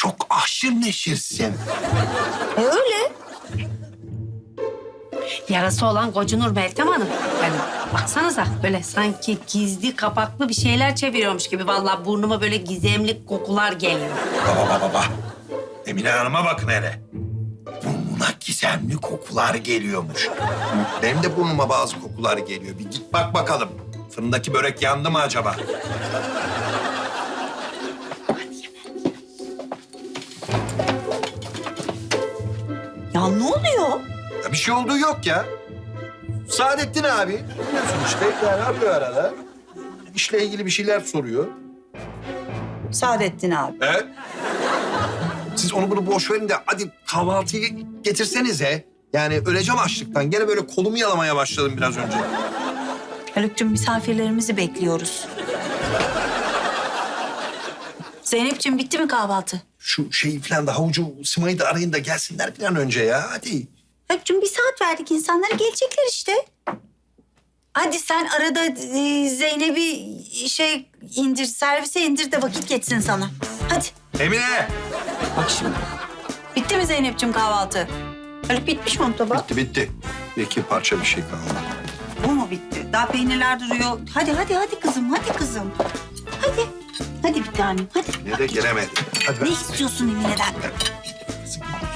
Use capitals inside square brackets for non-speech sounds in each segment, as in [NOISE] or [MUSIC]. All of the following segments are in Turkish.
Çok aşırı neşirsin. E öyle. Yarası olan gocunur Meltem Hanım. Yani baksanıza böyle sanki gizli kapaklı bir şeyler çeviriyormuş gibi. Vallahi burnuma böyle gizemli kokular geliyor. Baba baba baba. Emine Hanım'a bakın hele. Burnuna gizemli kokular geliyormuş. Benim de burnuma bazı kokular geliyor. Bir git bak bakalım. Fırındaki börek yandı mı acaba? Ya ne oluyor? Ya bir şey olduğu yok ya. Saadettin abi biliyorsun işte yani arıyor arada. İşle ilgili bir şeyler soruyor. Saadettin abi. Evet. Siz onu bunu boş verin de hadi kahvaltıyı getirsenize. Yani öleceğim açlıktan. Gene böyle kolumu yalamaya başladım biraz önce. Haluk'cum misafirlerimizi bekliyoruz. Zeynep'ciğim bitti mi kahvaltı? Şu şeyi falan da havucu Sima'yı da arayın da gelsinler bir an önce ya. Hadi. Haluk'cum bir saat verdik insanlara gelecekler işte. Hadi sen arada e, Zeynep'i şey indir, servise indir de vakit geçsin sana. Hadi. Emine. Bak şimdi. Bitti mi Zeynep'ciğim kahvaltı? Haluk bitmiş mi onun tabağı? Bitti bitti. Bir iki parça bir şey kaldı. Bu mu bitti? Daha peynirler duruyor. Hadi hadi hadi kızım, hadi kızım. Hadi. Hadi bir tanem, hadi. Yine de gelemedim. Hadi Ne istiyorsun Emine'den?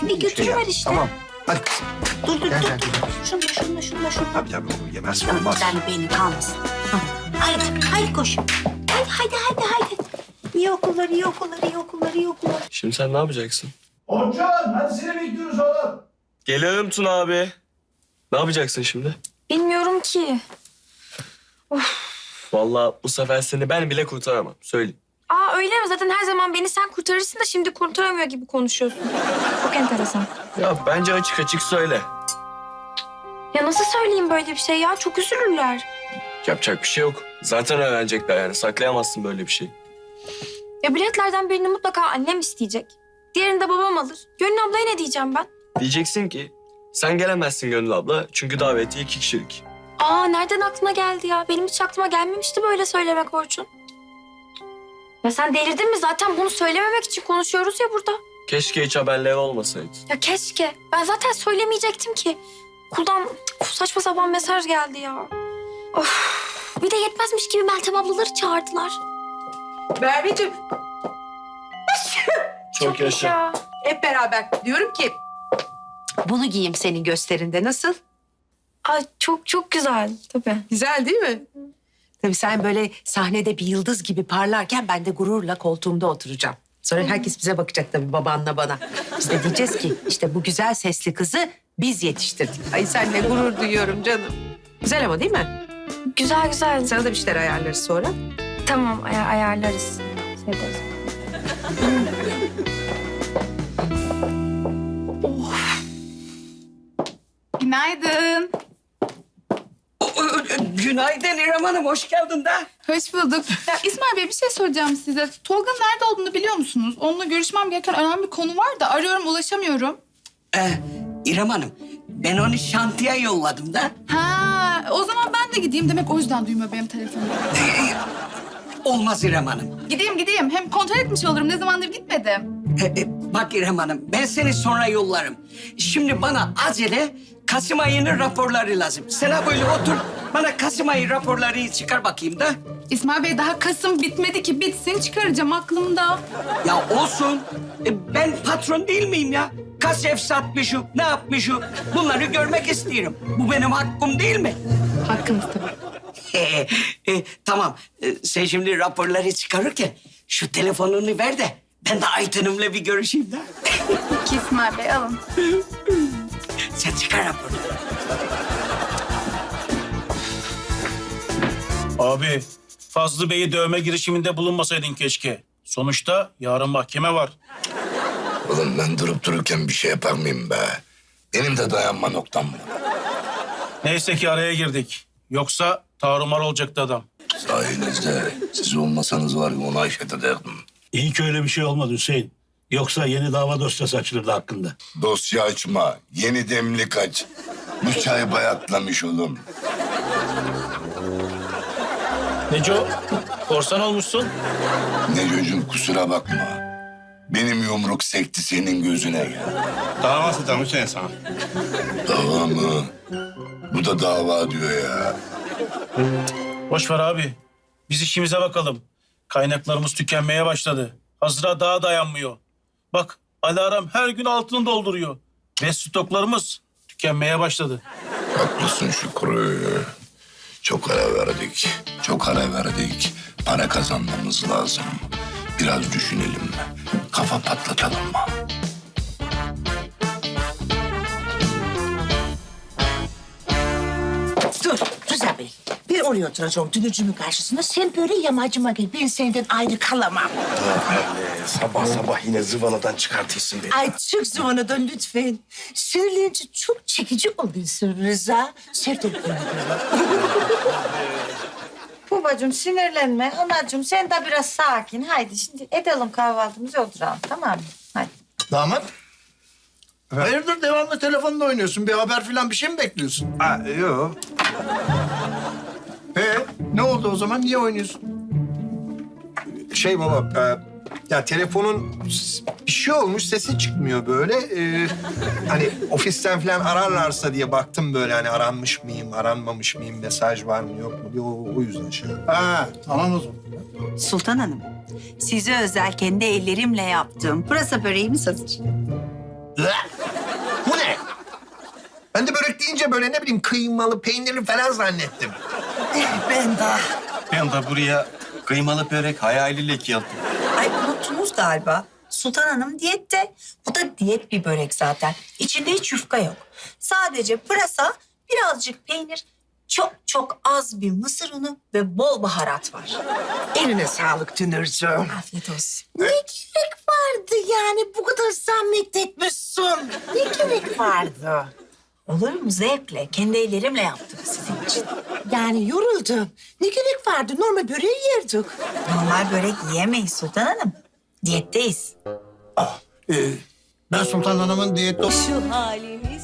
Bir götürüver yap. işte. Tamam. Hadi kızım. Dur dur Gel, dur. gel, şunu da şunu da. Tabii tabii onu yemez Tamam, olmaz. Bir tane beynin kalmasın. Haydi, haydi koş. Haydi, haydi, haydi, haydi. İyi okullar, iyi okullar, iyi okullar, iyi okullar. Şimdi sen ne yapacaksın? Orçun hadi seni bekliyoruz oğlum. Geliyorum Tuna abi. Ne yapacaksın şimdi? Bilmiyorum ki. Vallahi bu sefer seni ben bile kurtaramam. Söyleyeyim. Öyle mi? Zaten her zaman beni sen kurtarırsın da şimdi kurtaramıyor gibi konuşuyorsun. Çok enteresan. Ya bence açık açık söyle. Ya nasıl söyleyeyim böyle bir şey ya? Çok üzülürler. Yapacak bir şey yok. Zaten öğrenecekler yani. Saklayamazsın böyle bir şey. Ya biletlerden birini mutlaka annem isteyecek. Diğerini de babam alır. Gönül ablaya ne diyeceğim ben? Diyeceksin ki sen gelemezsin Gönül abla. Çünkü daveti iki kişilik. Aa nereden aklına geldi ya? Benim hiç aklıma gelmemişti böyle söylemek Orçun. Ya sen delirdin mi? Zaten bunu söylememek için konuşuyoruz ya burada. Keşke hiç haberleri olmasaydı. Ya keşke. Ben zaten söylemeyecektim ki. Kuldan saçma sapan mesaj geldi ya. Of. Bir de yetmezmiş gibi Meltem ablaları çağırdılar. Merveciğim [LAUGHS] Çok yaşa. hep beraber diyorum ki Bunu giyeyim senin gösterinde nasıl? Ay çok çok güzel tabii. güzel değil mi? Tabii sen böyle sahnede bir yıldız gibi parlarken ben de gururla koltuğumda oturacağım. Sonra herkes bize bakacak tabii babanla bana. Biz de diyeceğiz ki işte bu güzel sesli kızı biz yetiştirdik. Ay senle gurur duyuyorum canım. Güzel ama değil mi? Güzel güzel. Sana da bir şeyler ayarlarız sonra. Tamam ay- ayarlarız. Şey ederiz. Günaydın. Günaydın İrem Hanım, hoş geldin de. Hoş bulduk. Ya İsmail Bey bir şey soracağım size. Tolga'nın nerede olduğunu biliyor musunuz? Onunla görüşmem gereken önemli bir konu var da arıyorum ulaşamıyorum. Ee, İrem Hanım, ben onu şantiye yolladım da. Ha, o zaman ben de gideyim. Demek o yüzden duymuyor benim telefonum. Olmaz İrem Hanım. Gideyim gideyim. Hem kontrol etmiş olurum. Ne zamandır gitmedim. Ee, e, bak İrem Hanım, ben seni sonra yollarım. Şimdi bana acele Kasım ayının raporları lazım. Sen ha böyle otur, bana Kasım ayı raporları çıkar bakayım da. İsmail Bey daha Kasım bitmedi ki. Bitsin çıkaracağım aklımda. Ya olsun, e, ben patron değil miyim ya? Ev satmışım, ne yapmışım? Bunları görmek istiyorum. Bu benim hakkım değil mi? Hakkınız tabii. Ee, e, tamam. Ee, sen şimdi raporları çıkarırken şu telefonunu ver de ben de Ayten'imle bir görüşeyim de. İsmail Bey alın. [LAUGHS] Sen çıkar raporları. Abi Fazlı Bey'i dövme girişiminde bulunmasaydın keşke. Sonuçta yarın mahkeme var. Oğlum ben durup dururken bir şey yapar mıyım be? Benim de dayanma noktam var. Neyse ki araya girdik. Yoksa tarumar olacaktı adam. Sayenizde siz olmasanız var ya onu ayşet ederdim. İyi ki öyle bir şey olmadı Hüseyin. Yoksa yeni dava dosyası açılırdı hakkında. Dosya açma, yeni demlik aç. Bu çay bayatlamış oğlum. Neco, korsan olmuşsun. Ne çocuğum kusura bakma. Benim yumruk sekti senin gözüne ya. Dava açacağım Hüseyin sana. Dava mı? Bu da dava diyor ya. Boş ver abi. Biz işimize bakalım. Kaynaklarımız tükenmeye başladı. Hazıra daha dayanmıyor. Bak alarm her gün altını dolduruyor. Ve stoklarımız tükenmeye başladı. Haklısın Şükrü. Çok ara verdik. Çok ara verdik. Para kazanmamız lazım. Biraz düşünelim. Kafa patlatalım mı? Oraya oturacağım dünürcümün karşısında. Sen böyle yamacıma gel. Ben senden ayrı kalamam. sabah sabah yine zıvanadan çıkartırsın beni. Ay çık zıvanadan lütfen. Sinirlenince çok çekici oluyorsun Rıza. Sevdim bunu. [LAUGHS] Babacığım sinirlenme. Anacığım sen de biraz sakin. Haydi şimdi edelim kahvaltımızı oturalım tamam mı? Hadi. Damat. Hayırdır devamlı telefonla oynuyorsun? Bir haber falan bir şey mi bekliyorsun? Ha, yok. Ne oldu o zaman? Niye oynuyorsun? Şey baba, e, ya telefonun bir şey olmuş, sesi çıkmıyor böyle. E, hani ofisten falan ararlarsa diye baktım böyle hani aranmış mıyım, aranmamış mıyım, mesaj var mı yok mu diye o, o yüzden şey. Ha, tamam o zaman. Sultan Hanım, size özel kendi ellerimle yaptığım pırasa böreğimiz hazır. Ben de börek deyince böyle ne bileyim kıymalı, peynirli falan zannettim. Ben de. Ben de buraya kıymalı börek hayaliyle yaptım. Ay unuttunuz galiba. Sultan Hanım diyette. Bu da diyet bir börek zaten. İçinde hiç yufka yok. Sadece pırasa, birazcık peynir, çok çok az bir mısır unu ve bol baharat var. Eline sağlık dünürcüğüm. Afiyet olsun. Ne gerek vardı yani bu kadar zahmet etmişsin? Ne gerek vardı? Olur mu zevkle? Kendi ellerimle yaptım sizin için. Yani yoruldum. Ne gerek vardı? Normal böreği yerdik. Normal börek yiyemeyiz Sultan Hanım. Diyetteyiz. Ee, ben Sultan Hanım'ın diyette... Şu halimiz